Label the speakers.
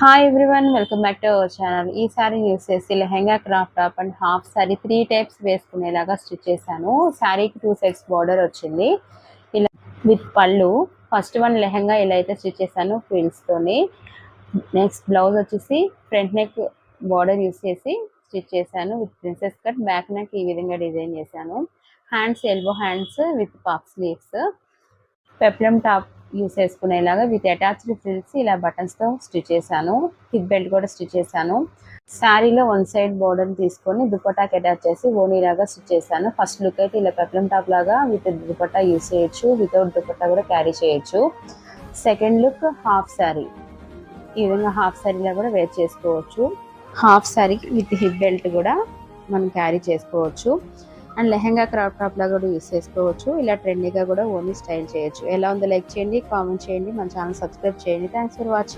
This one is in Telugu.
Speaker 1: Hi everyone welcome back to our channel ఈ సారీ యూస్ చేసి lehenga crop top and half sari three types వేసుకునేలాగా stitch చేశాను. శారీకి టూ సైడ్స్ బార్డర్ వచ్చింది. ఇలా విత్ పళ్ళు ఫస్ట్ వన్ లెహెంగా ఇలా అయితే స్టిచ్ చేశాను తోని. నెక్స్ట్ బ్లౌజ్ వచ్చేసి ఫ్రంట్ నెక్ బార్డర్ యూస్ చేసి స్టిచ్ చేశాను with princess cut back neck ఈ విధంగా డిజైన్ చేశాను. Hands elbow hands with puff sleeves peplum top use చేసుకునేలాగా విత్ అటాచ్డ్ ఫ్రిల్స్ ఇలా బటన్స్తో స్టిచ్ చేశాను. హిప్ బెల్ట్ కూడా స్టిచ్ చేశాను. శారీలో వన్ సైడ్ బోర్డర్ తీసుకొని దుపట్టాకి అటాచ్ చేసి ఓనీలాగా స్టిచ్ చేశాను. ఫస్ట్ లుక్ అయితే ఇలా పెప్లం టాప్ లాగా విత్ దుపట్టా యూస్ చేయొచ్చు. వితౌట్ దుపట్టా కూడా క్యారీ చేయొచ్చు. సెకండ్ లుక్ హాఫ్ శారీ ఈ విధంగా హాఫ్ శారీలా కూడా వేర్ చేసుకోవచ్చు. Half sari with hip belt కూడా మనం క్యారీ చేసుకోవచ్చు. అండ్ లెహెంగా క్రాప్ టాప్ లా కూడా యూస్ చేసుకోవచ్చు. ఇలా ట్రెండీగా కూడా ఓన్లీ స్టైల్ చేయొచ్చు. ఎలా ఉందో లైక్ చేయండి కామెంట్ చేయండి. మన ఛానల్ సబ్స్క్రైబ్ చేయండి. Thanks for watching